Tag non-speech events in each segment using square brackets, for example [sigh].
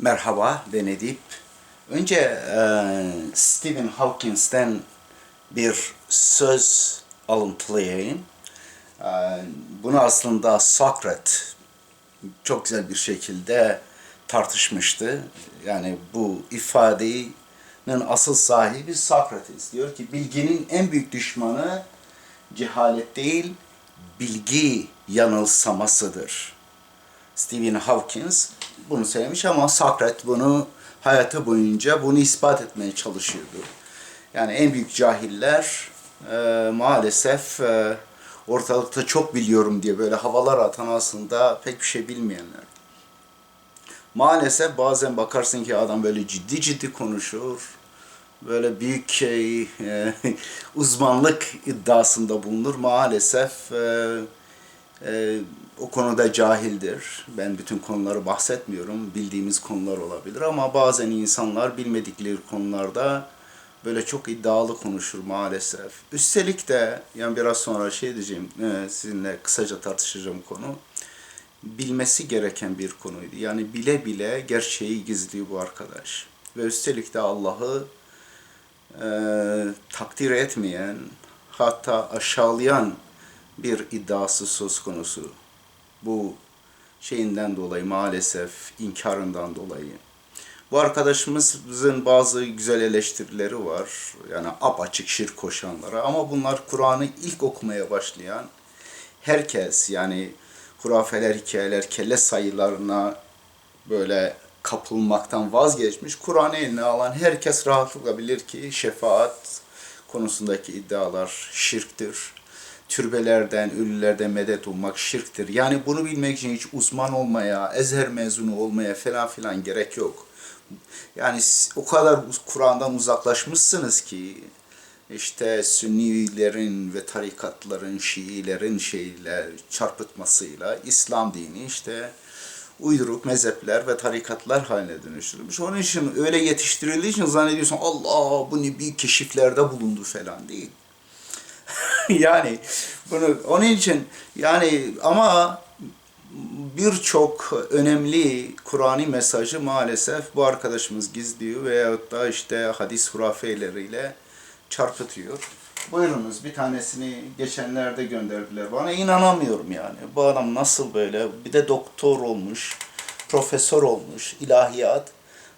Merhaba ben Edip. Önce e, Stephen Hawkins'ten bir söz alıntılayayım. E, bunu aslında Sokrat çok güzel bir şekilde tartışmıştı. Yani bu ifadenin asıl sahibi Sokrates. Diyor ki bilginin en büyük düşmanı cehalet değil, bilgi yanılsamasıdır. Stephen Hawkins bunu söylemiş ama Sokrat bunu hayatı boyunca bunu ispat etmeye çalışıyordu. Yani en büyük cahiller e, maalesef e, ortalıkta çok biliyorum diye böyle havalar atan aslında pek bir şey bilmeyenler. Maalesef bazen bakarsın ki adam böyle ciddi ciddi konuşur. Böyle büyük şey, e, [laughs] uzmanlık iddiasında bulunur. Maalesef e, e, o konuda cahildir. Ben bütün konuları bahsetmiyorum. Bildiğimiz konular olabilir ama bazen insanlar bilmedikleri konularda böyle çok iddialı konuşur maalesef. Üstelik de yani biraz sonra şey diyeceğim e, sizinle kısaca tartışacağım konu. Bilmesi gereken bir konuydu. Yani bile bile gerçeği gizliyor bu arkadaş. Ve üstelik de Allah'ı e, takdir etmeyen hatta aşağılayan bir iddiası söz konusu. Bu şeyinden dolayı maalesef inkarından dolayı. Bu arkadaşımızın bazı güzel eleştirileri var. Yani apaçık şirk koşanlara ama bunlar Kur'an'ı ilk okumaya başlayan herkes yani hurafeler, hikayeler, kelle sayılarına böyle kapılmaktan vazgeçmiş. Kur'an'ı eline alan herkes rahatlıkla bilir ki şefaat konusundaki iddialar şirktir türbelerden, ölülerden medet ummak şirktir. Yani bunu bilmek için hiç uzman olmaya, ezher mezunu olmaya falan filan gerek yok. Yani o kadar Kur'an'dan uzaklaşmışsınız ki işte Sünnilerin ve tarikatların, Şiilerin şeyler çarpıtmasıyla İslam dini işte uyduruk mezhepler ve tarikatlar haline dönüştürülmüş. Onun için öyle yetiştirildiği için zannediyorsun Allah bu ne büyük keşiflerde bulundu falan değil. [laughs] yani bunu onun için yani ama birçok önemli Kur'an'i mesajı maalesef bu arkadaşımız gizliyor veyahut da işte hadis hurafeleriyle çarpıtıyor. Buyurunuz bir tanesini geçenlerde gönderdiler bana. inanamıyorum yani. Bu adam nasıl böyle bir de doktor olmuş, profesör olmuş, ilahiyat.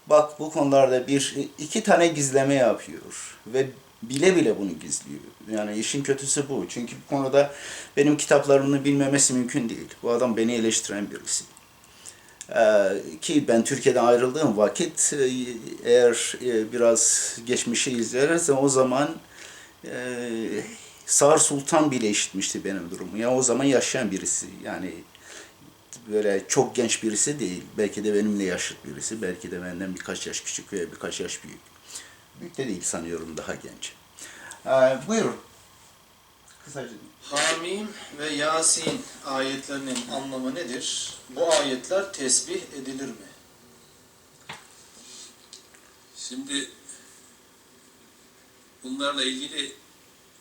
Bak bu konularda bir iki tane gizleme yapıyor ve bile bile bunu gizliyor. Yani işin kötüsü bu. Çünkü bu konuda benim kitaplarımı bilmemesi mümkün değil. Bu adam beni eleştiren birisi. Ee, ki ben Türkiye'den ayrıldığım vakit e, eğer e, biraz geçmişi izlerse o zaman e, Sağır Sultan bile işitmişti benim durumu. Yani o zaman yaşayan birisi. Yani böyle çok genç birisi değil. Belki de benimle yaşıt birisi. Belki de benden birkaç yaş küçük veya birkaç yaş büyük. Büyük de değil sanıyorum daha genç. Ee, buyurun. Kısaca. Hamim ve Yasin ayetlerinin anlamı nedir? Bu ayetler tesbih edilir mi? Şimdi bunlarla ilgili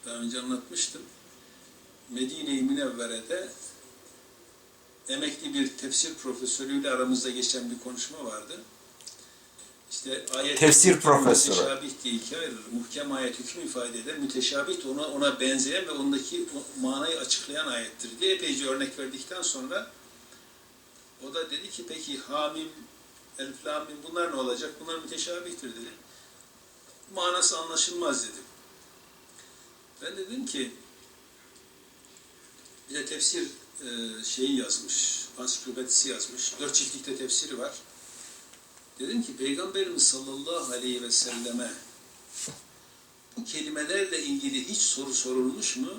daha önce anlatmıştım. Medine-i Münevvere'de emekli bir tefsir profesörüyle aramızda geçen bir konuşma vardı. İşte ayet Tefsir profesörü. Müteşabih diye ikiye ayrılır. Muhkem ayet hüküm ifade eder. Müteşabih ona, ona benzeyen ve ondaki manayı açıklayan ayettir diye epeyce örnek verdikten sonra o da dedi ki peki hamim, elif, lam, mim bunlar ne olacak? Bunlar müteşabihtir dedi. Manası anlaşılmaz dedim. Ben dedim ki bir de tefsir şeyi yazmış, ansiklopedisi yazmış. Dört ciltlikte tefsiri var. Dedim ki Peygamberimiz sallallahu aleyhi ve selleme bu kelimelerle ilgili hiç soru sorulmuş mu?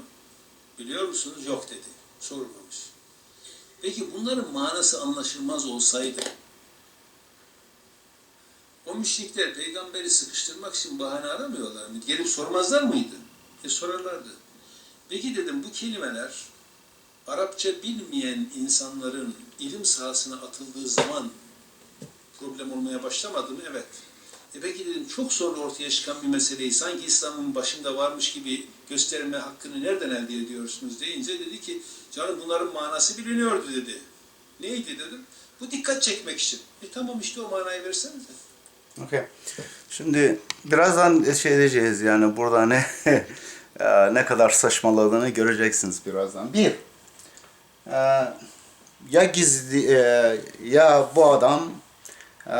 Biliyor musunuz? Yok dedi. Sorulmamış. Peki bunların manası anlaşılmaz olsaydı o müşrikler peygamberi sıkıştırmak için bahane aramıyorlar mı? Gelip sormazlar mıydı? E sorarlardı. Peki dedim bu kelimeler Arapça bilmeyen insanların ilim sahasına atıldığı zaman problem olmaya başlamadı mı? Evet. E peki dedim çok sonra ortaya çıkan bir meseleyi sanki İslam'ın başında varmış gibi gösterme hakkını nereden elde ediyorsunuz deyince dedi ki canım bunların manası biliniyordu dedi. Neydi dedim. Bu dikkat çekmek için. E tamam işte o manayı versenize. Okay. Şimdi birazdan şey edeceğiz yani burada ne [laughs] ne kadar saçmaladığını göreceksiniz birazdan. Bir, ya gizli ya bu adam e,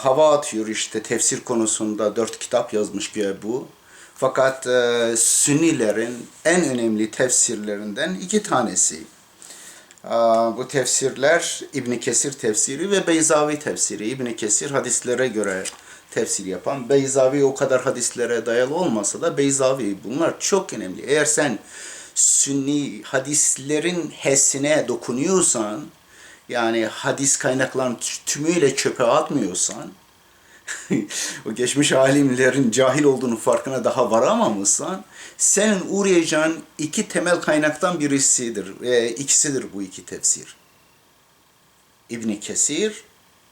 hava atıyor işte tefsir konusunda dört kitap yazmış güya bu. Fakat e, Sünnilerin en önemli tefsirlerinden iki tanesi. Aa, Bu tefsirler İbn Kesir tefsiri ve Beyzavi tefsiri. İbn Kesir hadislere göre tefsir yapan. Beyzavi o kadar hadislere dayalı olmasa da Beyzavi bunlar çok önemli. Eğer sen Sünni hadislerin hessine dokunuyorsan yani hadis kaynaklarını tümüyle çöpe atmıyorsan [laughs] o geçmiş alimlerin cahil olduğunu farkına daha varamamışsan senin uğrayacağın iki temel kaynaktan birisidir. E, ikisidir bu iki tefsir. İbni Kesir,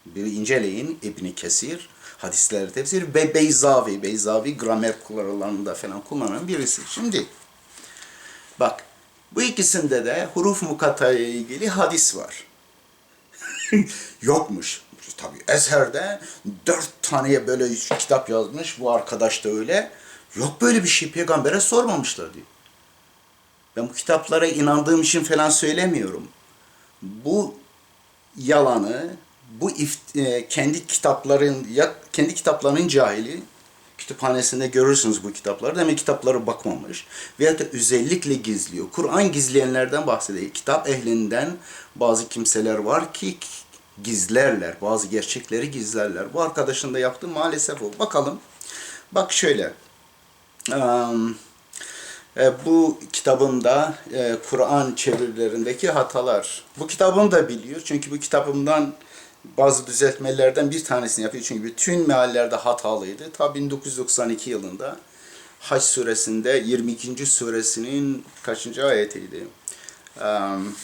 bir inceleyin İbni Kesir, hadisler tefsir ve Beyzavi, Beyzavi gramer kullanılarında falan kullanan birisi. Şimdi bak bu ikisinde de huruf mukatta'ya ilgili hadis var. [laughs] Yokmuş. Tabii eserde dört taneye böyle kitap yazmış. Bu arkadaş da öyle. Yok böyle bir şey peygambere sormamışlar diyor. Ben bu kitaplara inandığım için falan söylemiyorum. Bu yalanı, bu ift- e, kendi kitapların ya kendi kitaplarının cahili kütüphanesinde görürsünüz bu kitapları. Demek kitaplara bakmamış. Veyahut da özellikle gizliyor. Kur'an gizleyenlerden bahsediyor. Kitap ehlinden bazı kimseler var ki gizlerler. Bazı gerçekleri gizlerler. Bu arkadaşın da yaptığı maalesef o. Bakalım. Bak şöyle. E, bu kitabımda e, Kur'an çevirilerindeki hatalar. Bu kitabım da biliyor. Çünkü bu kitabımdan bazı düzeltmelerden bir tanesini yapıyor. Çünkü bütün meallerde hatalıydı. Ta 1992 yılında Haç suresinde 22. suresinin kaçıncı ayetiydi? Am,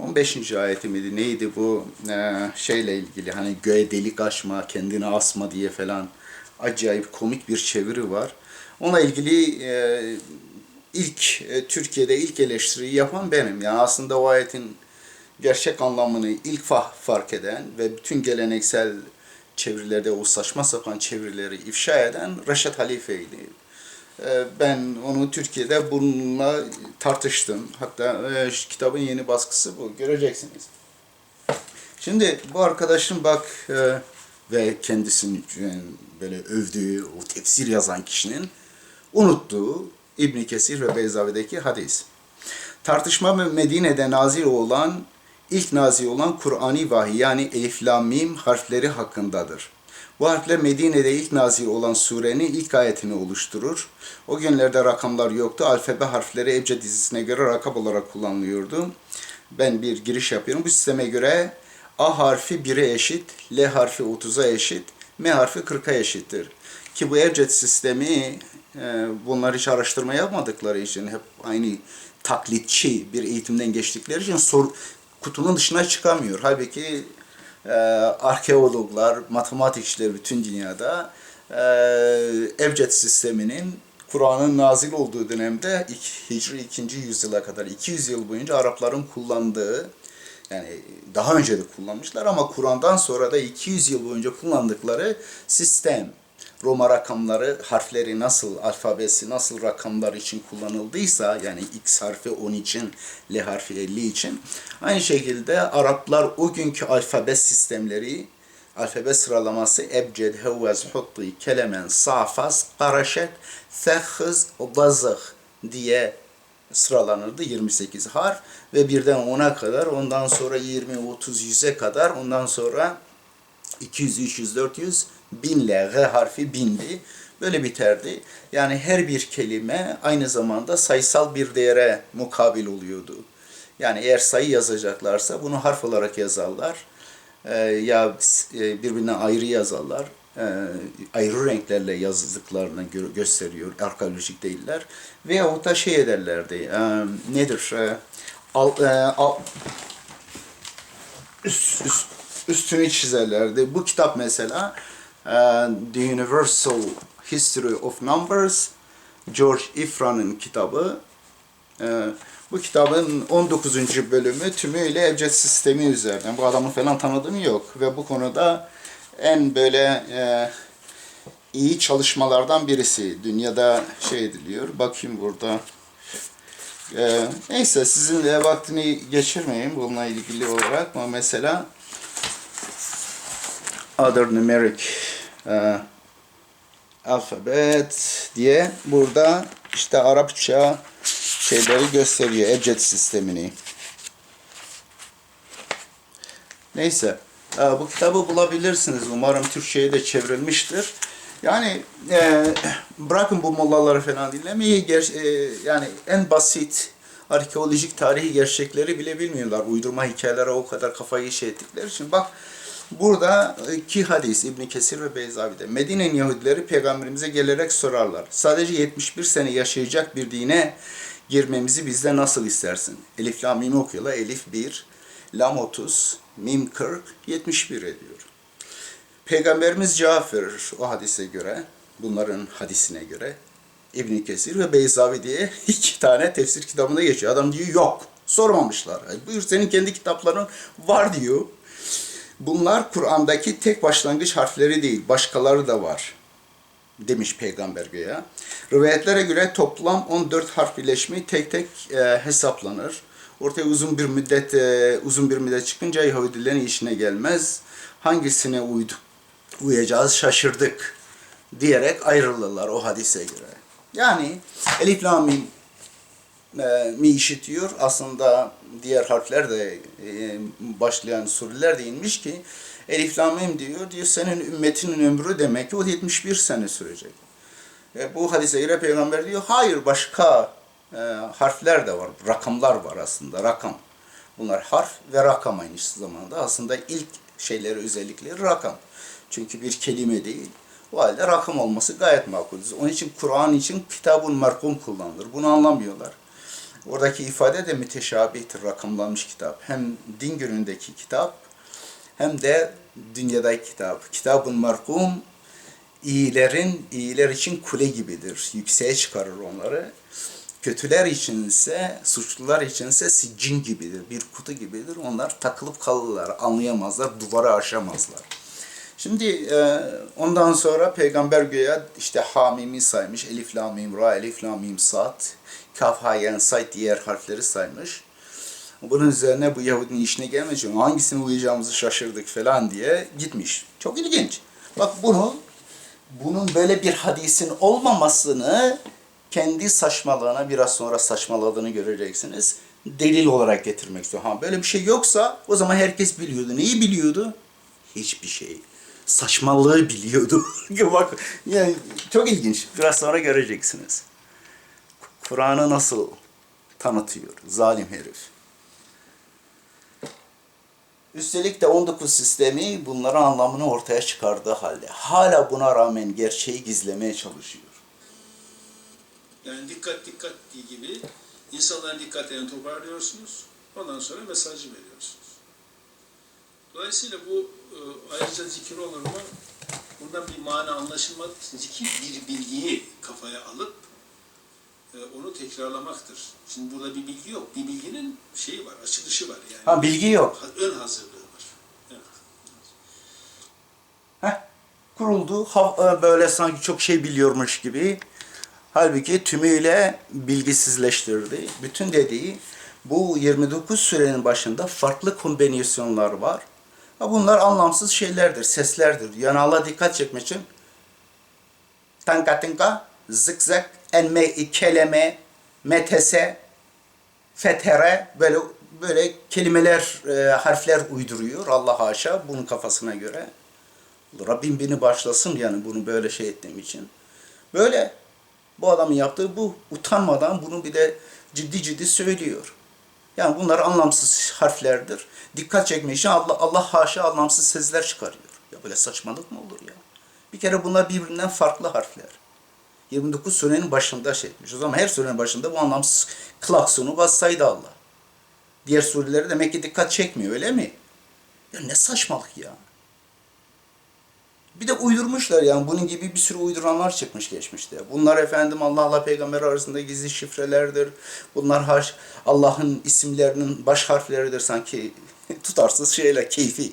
15. ayeti miydi? Neydi bu? Ee, şeyle ilgili hani göğe delik açma, kendini asma diye falan acayip komik bir çeviri var. Ona ilgili e, ilk e, Türkiye'de ilk eleştiriyi yapan benim. Yani aslında o ayetin gerçek anlamını ilk fa- fark eden ve bütün geleneksel çevirilerde o saçma sapan çevirileri ifşa eden Reşat Halife'ydi. Ee, Ben onu Türkiye'de bununla tartıştım. Hatta e, kitabın yeni baskısı bu. Göreceksiniz. Şimdi bu arkadaşım bak e, ve kendisini böyle övdüğü o tefsir yazan kişinin unuttuğu İbn Kesir ve Beyzavi'deki hadis. Tartışma Medine'de nazil olan ilk nazil olan Kur'ani vahiy yani Elif Lam Mim harfleri hakkındadır. Bu harfler Medine'de ilk nazil olan surenin ilk ayetini oluşturur. O günlerde rakamlar yoktu. Alfabe harfleri Ebced dizisine göre rakam olarak kullanılıyordu. Ben bir giriş yapıyorum. Bu sisteme göre A harfi 1'e eşit, L harfi 30'a eşit, M harfi 40'a eşittir. Ki bu Ebced sistemi e, bunlar hiç araştırma yapmadıkları için hep aynı taklitçi bir eğitimden geçtikleri için sor, kutunun dışına çıkamıyor. Halbuki e, arkeologlar, matematikçiler bütün dünyada e, Ebced sisteminin Kur'an'ın nazil olduğu dönemde Hicri 2. yüzyıla kadar 200 yıl boyunca Arapların kullandığı yani daha önce de kullanmışlar ama Kur'an'dan sonra da 200 yıl boyunca kullandıkları sistem. Roma rakamları, harfleri nasıl, alfabesi nasıl rakamlar için kullanıldıysa, yani X harfi 10 için, L harfi 50 için, aynı şekilde Araplar o günkü alfabe sistemleri, alfabe sıralaması ebced, hevvez, hutti, kelemen, safas, karaşet, thehız, bazıh diye sıralanırdı 28 harf ve birden 10'a kadar ondan sonra 20 30 100'e kadar ondan sonra 200 300 400 binle G harfi bindi böyle biterdi. Yani her bir kelime aynı zamanda sayısal bir değere mukabil oluyordu. Yani eğer sayı yazacaklarsa bunu harf olarak yazarlar. Ee, ya e, birbirinden ayrı yazarlar. Ee, ayrı renklerle yazdıklarını gö- gösteriyor. Arkeolojik değiller. Veyahut da şey ederlerdi. e, nedir? E, al, e, al, üst, üst, üstünü çizerlerdi. Bu kitap mesela e, The Universal History of Numbers George Ifran'ın kitabı. E, Bu kitabın 19. bölümü tümüyle ebced sistemi üzerine. Bu adamı falan tanıdığım yok. Ve bu konuda en böyle e, iyi çalışmalardan birisi. Dünyada şey ediliyor. Bakayım burada. E, neyse sizinle vaktini geçirmeyeyim bununla ilgili olarak. Ama mesela other numeric e, alfabet diye burada işte Arapça şeyleri gösteriyor. Ebced sistemini. Neyse. e, Bu kitabı bulabilirsiniz. Umarım Türkçe'ye de çevrilmiştir. Yani e, bırakın bu mollaları falan dinlemeyi. Ger- e, yani en basit arkeolojik tarihi gerçekleri bile bilmiyorlar. Uydurma hikayelere o kadar kafayı şey ettikleri için. Bak burada iki hadis İbn Kesir ve Beyzavi'de. Medine'nin Yahudileri peygamberimize gelerek sorarlar. Sadece 71 sene yaşayacak bir dine girmemizi bizde nasıl istersin? Elif la mim okuyorlar. Elif 1, lam 30, mim 40, 71 ediyor. Peygamberimiz cevap verir o hadise göre, bunların hadisine göre. İbn Kesir ve Beyzavi diye [laughs] iki tane tefsir kitabında geçiyor. Adam diyor yok. Sormamışlar. Buyur senin kendi kitapların var diyor. Bunlar Kur'an'daki tek başlangıç harfleri değil, başkaları da var demiş peygamber güya. Rivayetlere göre toplam 14 harf birleşimi tek tek e, hesaplanır. Ortaya uzun bir müddet e, uzun bir müddet çıkınca Yahudilerin işine gelmez. Hangisine uydu, uyacağız şaşırdık diyerek ayrılırlar o hadise göre. Yani Elif Lam Mim e, mi işitiyor. Aslında diğer harfler de e, başlayan sureler de inmiş ki Elif Lam Mim diyor. Diyor senin ümmetinin ömrü demek ki o 71 sene sürecek. E, bu hadise göre peygamber diyor hayır başka e, harfler de var. Rakamlar var aslında. Rakam. Bunlar harf ve rakam aynı zamanda. Aslında ilk şeyleri özellikleri rakam. Çünkü bir kelime değil. O halde rakam olması gayet makul. Onun için Kur'an için kitabun merkum kullanılır. Bunu anlamıyorlar. Oradaki ifade de müteşabihtir, rakamlanmış kitap. Hem din günündeki kitap hem de dünyadaki kitap. Kitabın merkum iyilerin, iyiler için kule gibidir. Yükseğe çıkarır onları. Kötüler içinse, suçlular içinse siccin gibidir, bir kutu gibidir. Onlar takılıp kalırlar, anlayamazlar, duvara aşamazlar. Şimdi e, ondan sonra peygamber göğe işte hamimi saymış. Elif, la, mim, ra, elif, la, mim, sat. Kaf, ha, yen, say diğer harfleri saymış. Bunun üzerine bu Yahudinin işine gelmeyecek. Hangisine uyacağımızı şaşırdık falan diye gitmiş. Çok ilginç. Bak bunu, bunun böyle bir hadisin olmamasını kendi saçmalığına biraz sonra saçmaladığını göreceksiniz. Delil olarak getirmek istiyor. Ha böyle bir şey yoksa o zaman herkes biliyordu. Neyi biliyordu? Hiçbir şey. Saçmalığı biliyordu. [laughs] Bak yani çok ilginç. Biraz sonra göreceksiniz. Kur'an'ı nasıl tanıtıyor zalim herif. Üstelik de 19 sistemi bunların anlamını ortaya çıkardığı halde hala buna rağmen gerçeği gizlemeye çalışıyor. Yani dikkat dikkat gibi insanların dikkatlerini toparlıyorsunuz. Ondan sonra mesajı veriyorsunuz. Dolayısıyla bu e, ayrıca zikir olur mu? Bundan bir mana anlaşılmaz. Zikir bir bilgiyi kafaya alıp e, onu tekrarlamaktır. Şimdi burada bir bilgi yok. Bir bilginin şeyi var, açılışı var yani. Ha bilgi yok. Ön hazırlığı var. Evet. Heh, kuruldu. Ha- e, Böyle sanki çok şey biliyormuş gibi. Halbuki tümüyle bilgisizleştirdi. Bütün dediği bu 29 sürenin başında farklı kombinasyonlar var. Bunlar anlamsız şeylerdir, seslerdir. Yani Allah dikkat çekmek için tanka tinka, zıkzak, enme, keleme, metese, fetere böyle böyle kelimeler, e, harfler uyduruyor Allah haşa bunun kafasına göre. Rabbim beni başlasın yani bunu böyle şey ettiğim için. Böyle bu adamın yaptığı bu. Utanmadan bunu bir de ciddi ciddi söylüyor. Yani bunlar anlamsız harflerdir. Dikkat çekmek için Allah, Allah haşa anlamsız sesler çıkarıyor. Ya böyle saçmalık mı olur ya? Bir kere bunlar birbirinden farklı harfler. 29 surenin başında şey etmiş. O zaman her surenin başında bu anlamsız klaksonu bassaydı Allah. Diğer surelere demek ki dikkat çekmiyor öyle mi? Ya ne saçmalık ya. Bir de uydurmuşlar yani bunun gibi bir sürü uyduranlar çıkmış geçmişte. Bunlar efendim Allah'la peygamber arasında gizli şifrelerdir. Bunlar Allah'ın isimlerinin baş harfleridir sanki [laughs] tutarsız şeyler keyfi.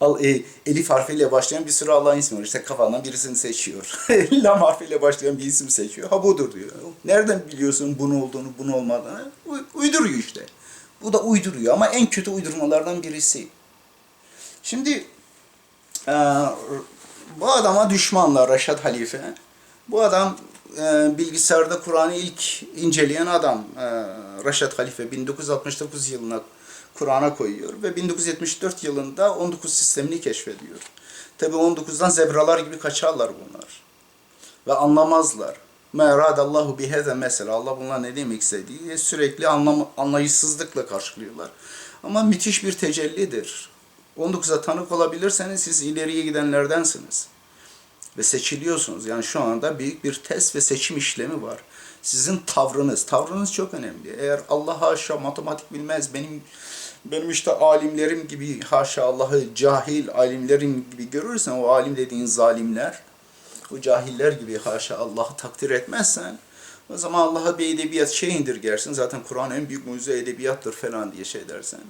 Al, e, elif harfiyle başlayan bir sürü Allah'ın ismi var. İşte kafandan birisini seçiyor. [laughs] Lam harfiyle başlayan bir isim seçiyor. Ha budur diyor. Nereden biliyorsun bunu olduğunu, bunu olmadığını? Uyduruyor işte. Bu da uyduruyor ama en kötü uydurmalardan birisi. Şimdi ee, bu adama düşmanlar Reşat Halife. Bu adam e, bilgisayarda Kur'an'ı ilk inceleyen adam. E, Reşat Halife 1969 yılına Kur'an'a koyuyor ve 1974 yılında 19 sistemini keşfediyor. Tabi 19'dan zebralar gibi kaçarlar bunlar. Ve anlamazlar. Meradallahu biheze mesela Allah bunlar ne demek istediği sürekli anlam anlayışsızlıkla karşılıyorlar. Ama müthiş bir tecellidir. 19'a tanık olabilirseniz siz ileriye gidenlerdensiniz. Ve seçiliyorsunuz. Yani şu anda büyük bir test ve seçim işlemi var. Sizin tavrınız, tavrınız çok önemli. Eğer Allah haşa matematik bilmez, benim benim işte alimlerim gibi haşa Allah'ı cahil alimlerim gibi görürsen o alim dediğin zalimler, o cahiller gibi haşa Allah'ı takdir etmezsen o zaman Allah'a bir edebiyat şey indirgersin. Zaten Kur'an en büyük mucize edebiyattır falan diye şey dersen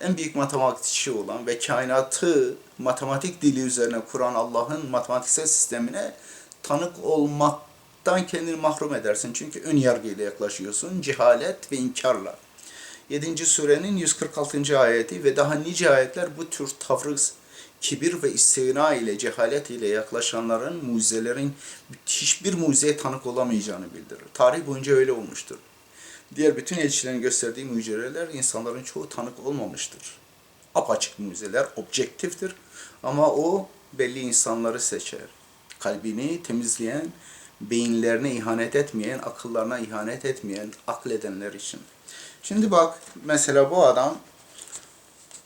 en büyük matematikçi olan ve kainatı matematik dili üzerine kuran Allah'ın matematiksel sistemine tanık olmaktan kendini mahrum edersin. Çünkü ön yargıyla yaklaşıyorsun, cehalet ve inkarla. 7. surenin 146. ayeti ve daha nice ayetler bu tür tavrı kibir ve istina ile, cehalet ile yaklaşanların mucizelerin hiçbir mucizeye tanık olamayacağını bildirir. Tarih boyunca öyle olmuştur. Diğer bütün elçilerin gösterdiği mucizeler insanların çoğu tanık olmamıştır. Apaçık mucizeler, objektiftir ama o belli insanları seçer. Kalbini temizleyen, beyinlerine ihanet etmeyen, akıllarına ihanet etmeyen, akledenler için. Şimdi bak mesela bu adam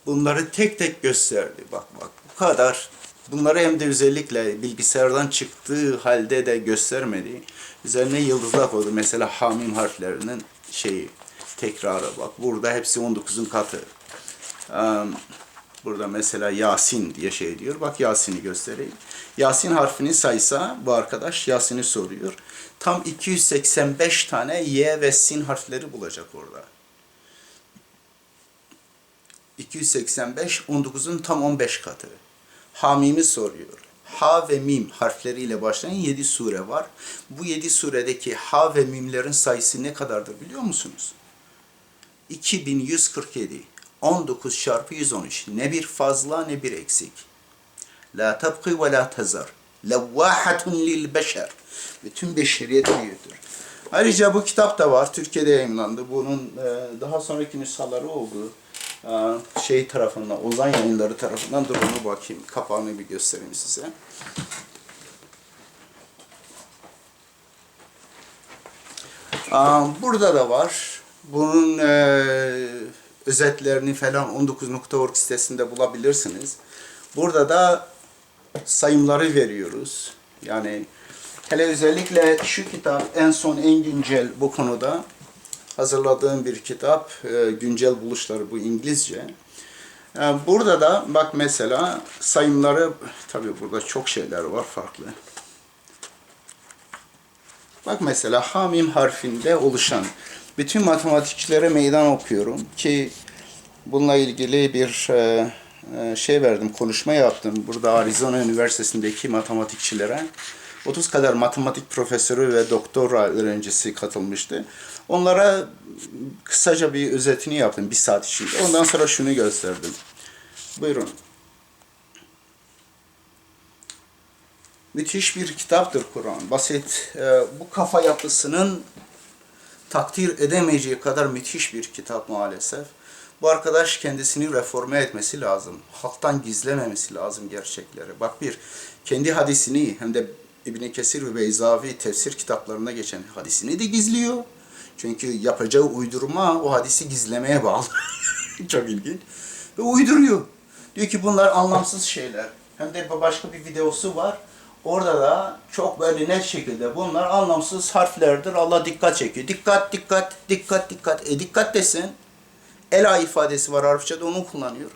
bunları tek tek gösterdi. Bak bak bu kadar. Bunları hem de özellikle bilgisayardan çıktığı halde de göstermedi. Üzerine yıldızlar koydu. Mesela hamim harflerinin şeyi tekrarı bak. Burada hepsi 19'un katı. Burada mesela Yasin diye şey diyor. Bak Yasin'i göstereyim. Yasin harfini saysa bu arkadaş Yasin'i soruyor. Tam 285 tane Y ve Sin harfleri bulacak orada. 285, 19'un tam 15 katı. Hamim'i soruyor. Ha ve mim harfleriyle başlayan 7 sure var. Bu 7 suredeki ha ve mimlerin sayısı ne kadardır biliyor musunuz? 2147. 19 çarpı 113. Ne bir fazla ne bir eksik. La tabqi ve la tezar. Levvahatun lil beşer. Bütün beşeriyet büyüktür. Ayrıca bu kitap da var. Türkiye'de yayınlandı. Bunun e, daha sonraki nüshaları oldu. E, şey tarafından, Ozan Yayınları tarafından. Dur onu bakayım. Kapağını bir göstereyim size. Aa, Burada da var. Bunun e, özetlerini falan 19.org sitesinde bulabilirsiniz. Burada da sayımları veriyoruz. Yani hele özellikle şu kitap en son en güncel bu konuda hazırladığım bir kitap. E, güncel buluşları bu İngilizce. E, burada da bak mesela sayımları tabii burada çok şeyler var farklı. Bak mesela hamim harfinde oluşan bütün matematikçilere meydan okuyorum ki bununla ilgili bir e, şey verdim, konuşma yaptım. Burada Arizona Üniversitesi'ndeki matematikçilere 30 kadar matematik profesörü ve doktora öğrencisi katılmıştı. Onlara kısaca bir özetini yaptım bir saat içinde. Ondan sonra şunu gösterdim. Buyurun. müthiş bir kitaptır Kur'an. Basit. e, bu kafa yapısının takdir edemeyeceği kadar müthiş bir kitap maalesef. Bu arkadaş kendisini reforme etmesi lazım. Halktan gizlememesi lazım gerçekleri. Bak bir, kendi hadisini hem de İbn Kesir ve Beyzavi tefsir kitaplarında geçen hadisini de gizliyor. Çünkü yapacağı uydurma o hadisi gizlemeye bağlı. [laughs] Çok ilginç. Ve uyduruyor. Diyor ki bunlar anlamsız şeyler. Hem de başka bir videosu var. Orada da çok böyle net şekilde bunlar anlamsız harflerdir. Allah dikkat çekiyor. Dikkat, dikkat, dikkat, dikkat. E dikkat desin. Ela ifadesi var Arapçada onu kullanıyor.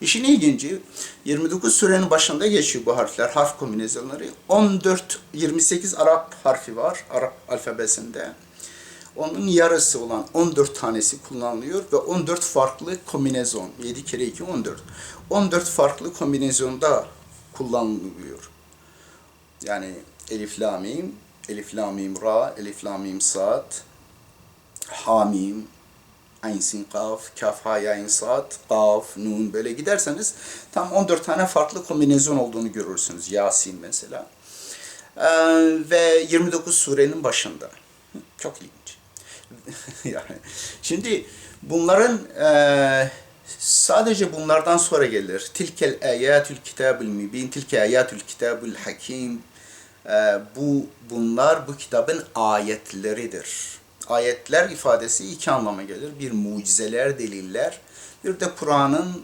İşin ilginci 29 surenin başında geçiyor bu harfler, harf kombinasyonları. 14, 28 Arap harfi var, Arap alfabesinde. Onun yarısı olan 14 tanesi kullanılıyor ve 14 farklı kombinasyon. 7 kere 2 14. 14 farklı kombinasyonda kullanılıyor. Yani elif la mim, elif la mim ra, elif la mim sad, hamim, ayn sin kaf, kaf ha ya in sad, kaf, nun böyle giderseniz tam 14 tane farklı kombinasyon olduğunu görürsünüz. Yasin mesela. Ee, ve 29 surenin başında. Çok ilginç. [laughs] yani şimdi bunların e, sadece bunlardan sonra gelir. Tilkel ayatül kitabül mübin, tilke ayatül kitabül hakim. E, bu bunlar bu kitabın ayetleridir. Ayetler ifadesi iki anlama gelir. Bir mucizeler, deliller. Bir de Kur'an'ın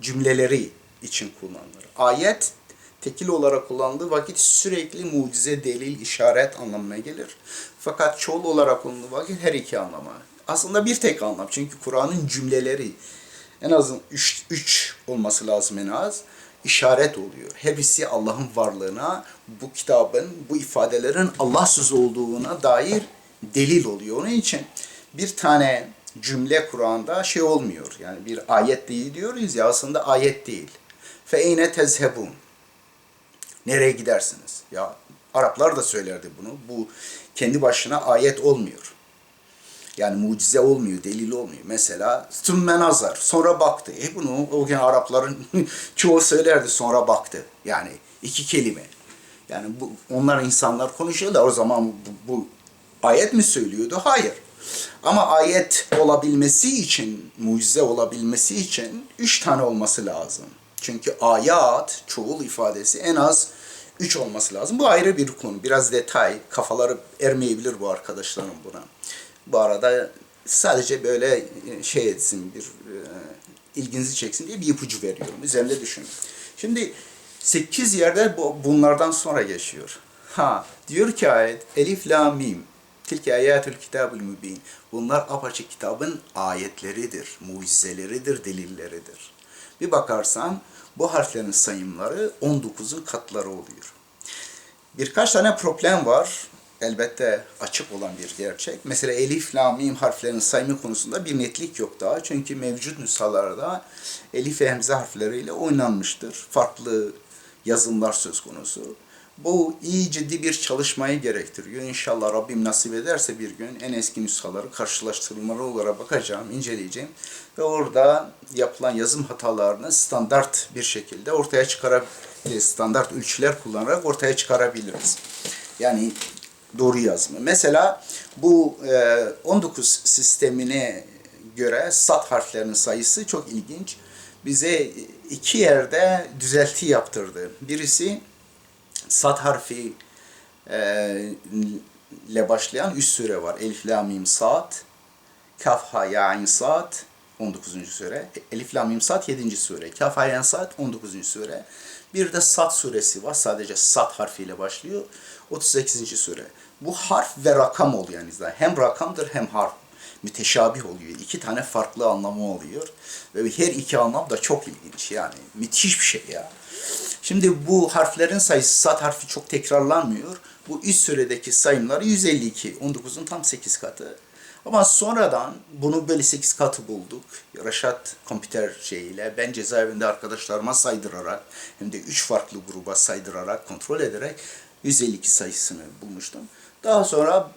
cümleleri için kullanılır. Ayet tekil olarak kullanıldığı vakit sürekli mucize, delil, işaret anlamına gelir. Fakat çoğul olarak kullanıldığı vakit her iki anlama. Aslında bir tek anlam. Çünkü Kur'an'ın cümleleri en az üç, üç olması lazım en az işaret oluyor. Hepsi Allah'ın varlığına, bu kitabın, bu ifadelerin Allah sözü olduğuna dair delil oluyor. Onun için bir tane cümle Kur'an'da şey olmuyor. Yani bir ayet değil diyoruz ya aslında ayet değil. Fe eyne tezhebun. Nereye gidersiniz? Ya Araplar da söylerdi bunu. Bu kendi başına ayet olmuyor. Yani mucize olmuyor, delil olmuyor. Mesela sümme nazar, sonra baktı. E bunu o gün Arapların [laughs] çoğu söylerdi sonra baktı. Yani iki kelime. Yani bu, onlar insanlar konuşuyor da o zaman bu, bu ayet mi söylüyordu? Hayır. Ama ayet olabilmesi için, mucize olabilmesi için üç tane olması lazım. Çünkü ayat, çoğul ifadesi en az üç olması lazım. Bu ayrı bir konu. Biraz detay. Kafaları ermeyebilir bu arkadaşların buna. Bu arada sadece böyle e, şey etsin, bir e, ilginizi çeksin diye bir ipucu veriyorum. Üzerinde düşünün. Şimdi 8 yerde bu, bunlardan sonra geçiyor. Ha, diyor ki ayet, Elif, La, Mim. Tilke ayetül kitabül mübin. Bunlar apaçık kitabın ayetleridir, mucizeleridir, delilleridir. Bir bakarsan bu harflerin sayımları 19'un katları oluyor. Birkaç tane problem var. Elbette açık olan bir gerçek. Mesela elif, la, mim harflerinin sayımı konusunda bir netlik yok daha. Çünkü mevcut nüshalarda elif ve hemze harfleriyle oynanmıştır. Farklı yazımlar söz konusu. Bu iyi ciddi bir çalışmayı gerektiriyor. İnşallah Rabbim nasip ederse bir gün en eski nüshaları karşılaştırmalı olarak bakacağım, inceleyeceğim. Ve orada yapılan yazım hatalarını standart bir şekilde ortaya çıkarab standart ölçüler kullanarak ortaya çıkarabiliriz. Yani doğru yazımı. Mesela bu e, 19 sistemine göre sat harflerinin sayısı çok ilginç. Bize iki yerde düzelti yaptırdı. Birisi sat harfi e, ile başlayan üç süre var. Elif, la, mim, sat. Kaf, ha, ya, ayn, sat. 19. sure. Elif, la, mim, sat 7. sure. Kaf, ha, ya, ayn, sat 19. sure. Bir de sat suresi var. Sadece sat harfiyle başlıyor. 38. sure. Bu harf ve rakam oluyor yani. Hem rakamdır hem harf. Müteşabih oluyor. İki tane farklı anlamı oluyor. Ve her iki anlam da çok ilginç yani. Müthiş bir şey ya. Şimdi bu harflerin sayısı sat harfi çok tekrarlanmıyor. Bu üst süredeki sayımları 152. 19'un tam 8 katı. Ama sonradan bunu böyle 8 katı bulduk. Raşat kompüter şeyiyle ben cezaevinde arkadaşlarıma saydırarak hem de 3 farklı gruba saydırarak kontrol ederek 152 sayısını bulmuştum. Daha sonra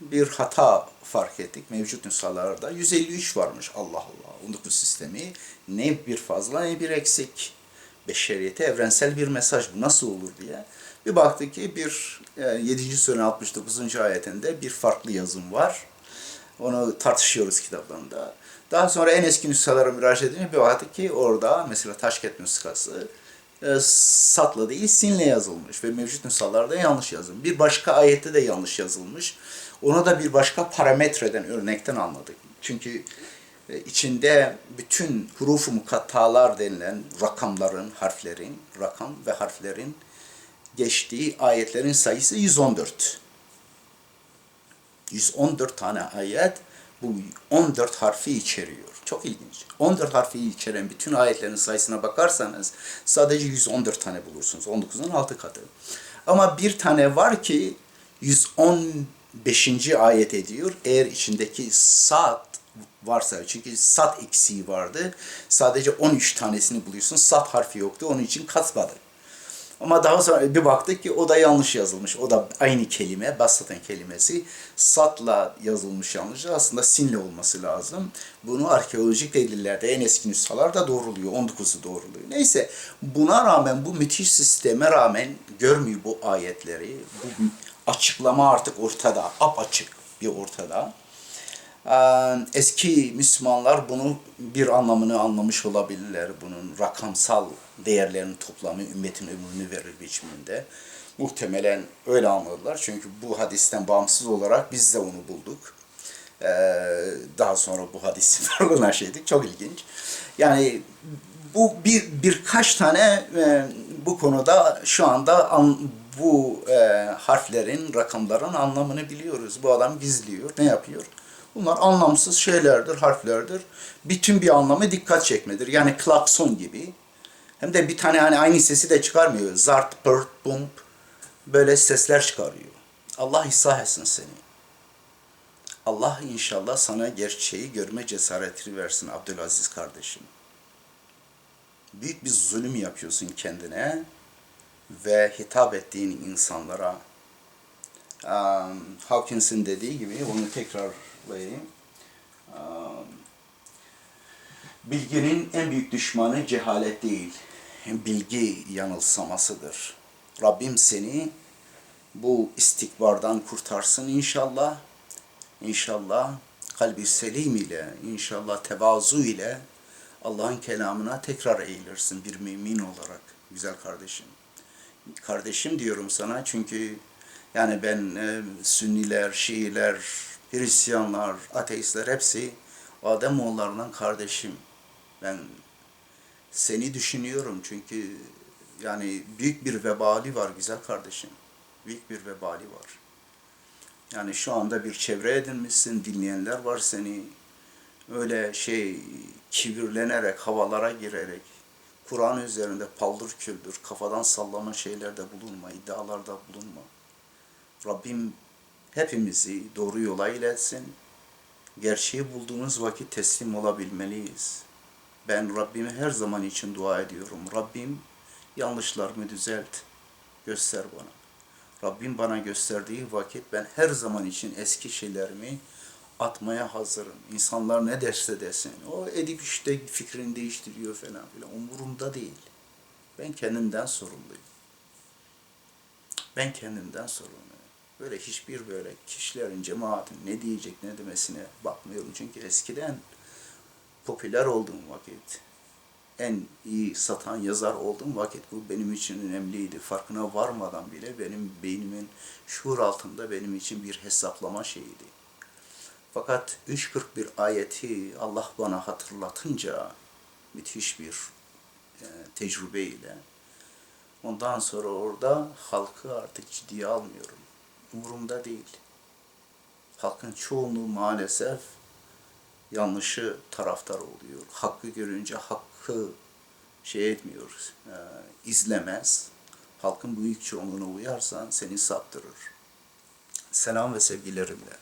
bir hata fark ettik mevcut nüshalarda. 153 varmış Allah Allah. 19 sistemi ne bir fazla ne bir eksik. Beşeriyete evrensel bir mesaj bu nasıl olur diye. Bir baktık ki bir e, 7. surenin 69. ayetinde bir farklı yazım var. Onu tartışıyoruz kitaplarında. Daha sonra en eski nüshalara müracaat edince bir baktık ki orada mesela Taşket nüshası e, satla değil sinle yazılmış ve mevcut nüshalarda yanlış yazılmış. Bir başka ayette de yanlış yazılmış. Onu da bir başka parametreden, örnekten anladık. Çünkü içinde bütün hurufu mukattalar denilen rakamların, harflerin, rakam ve harflerin geçtiği ayetlerin sayısı 114. 114 tane ayet bu 14 harfi içeriyor. Çok ilginç. 14 harfi içeren bütün ayetlerin sayısına bakarsanız sadece 114 tane bulursunuz. 19'un 6 katı. Ama bir tane var ki 115. ayet ediyor. Eğer içindeki saat varsa çünkü sat eksiği vardı. Sadece 13 tanesini buluyorsun. Sat harfi yoktu. Onun için katmadı. Ama daha sonra bir baktık ki o da yanlış yazılmış. O da aynı kelime, basatan kelimesi satla yazılmış yanlış. Aslında sinle olması lazım. Bunu arkeolojik delillerde en eski nüshalarda doğruluyor. 19'u doğruluyor. Neyse buna rağmen bu müthiş sisteme rağmen görmüyor bu ayetleri. Bu açıklama artık ortada. Apaçık bir ortada. Eski Müslümanlar bunu bir anlamını anlamış olabilirler. Bunun rakamsal değerlerinin toplamı ümmetin ömrünü verir biçiminde. Muhtemelen öyle anladılar. Çünkü bu hadisten bağımsız olarak biz de onu bulduk. Daha sonra bu hadisi [laughs] varlığına şeydik. Çok ilginç. Yani bu bir birkaç tane bu konuda şu anda an- bu e, harflerin, rakamların anlamını biliyoruz. Bu adam gizliyor. Ne yapıyor? Bunlar anlamsız şeylerdir, harflerdir. Bütün bir anlamı dikkat çekmedir. Yani klakson gibi. Hem de bir tane hani aynı sesi de çıkarmıyor. Zart, pırt, bump böyle sesler çıkarıyor. Allah ıslah etsin seni. Allah inşallah sana gerçeği görme cesaretini versin Abdülaziz kardeşim. Büyük bir zulüm yapıyorsun kendine ve hitap ettiğin insanlara. Um, Hawkins'in dediği gibi, onu tekrarlayayım. Um, bilginin en büyük düşmanı cehalet değil, bilgi yanılsamasıdır. Rabbim seni bu istikbardan kurtarsın inşallah. İnşallah kalbi selim ile, inşallah tevazu ile Allah'ın kelamına tekrar eğilirsin bir mümin olarak güzel kardeşim. Kardeşim diyorum sana çünkü yani ben e, Sünniler, Şiiler, Hristiyanlar, ateistler hepsi Ademoğullarından kardeşim. Ben seni düşünüyorum çünkü yani büyük bir vebali var güzel kardeşim. Büyük bir vebali var. Yani şu anda bir çevre edinmişsin, dinleyenler var seni. Öyle şey kibirlenerek, havalara girerek, Kur'an üzerinde paldır küldür, kafadan sallama şeylerde bulunma, iddialarda bulunma. Rabbim hepimizi doğru yola iletsin. Gerçeği bulduğumuz vakit teslim olabilmeliyiz. Ben Rabbime her zaman için dua ediyorum. Rabbim yanlışlarımı düzelt, göster bana. Rabbim bana gösterdiği vakit ben her zaman için eski şeylerimi atmaya hazırım. İnsanlar ne derse desin. O edip işte fikrini değiştiriyor falan filan. Umurumda değil. Ben kendimden sorumluyum. Ben kendimden sorumluyum. Böyle hiçbir böyle kişilerin, cemaatin ne diyecek ne demesine bakmıyorum. Çünkü eskiden popüler olduğum vakit, en iyi satan yazar olduğum vakit bu benim için önemliydi. Farkına varmadan bile benim beynimin şuur altında benim için bir hesaplama şeyiydi. Fakat 3.41 ayeti Allah bana hatırlatınca müthiş bir e, tecrübeyle ondan sonra orada halkı artık ciddiye almıyorum. Umurumda değil. Halkın çoğunluğu maalesef yanlışı taraftar oluyor. Hakkı görünce hakkı şey etmiyor, e, izlemez. Halkın büyük çoğunluğuna uyarsan seni saptırır. Selam ve sevgilerimle.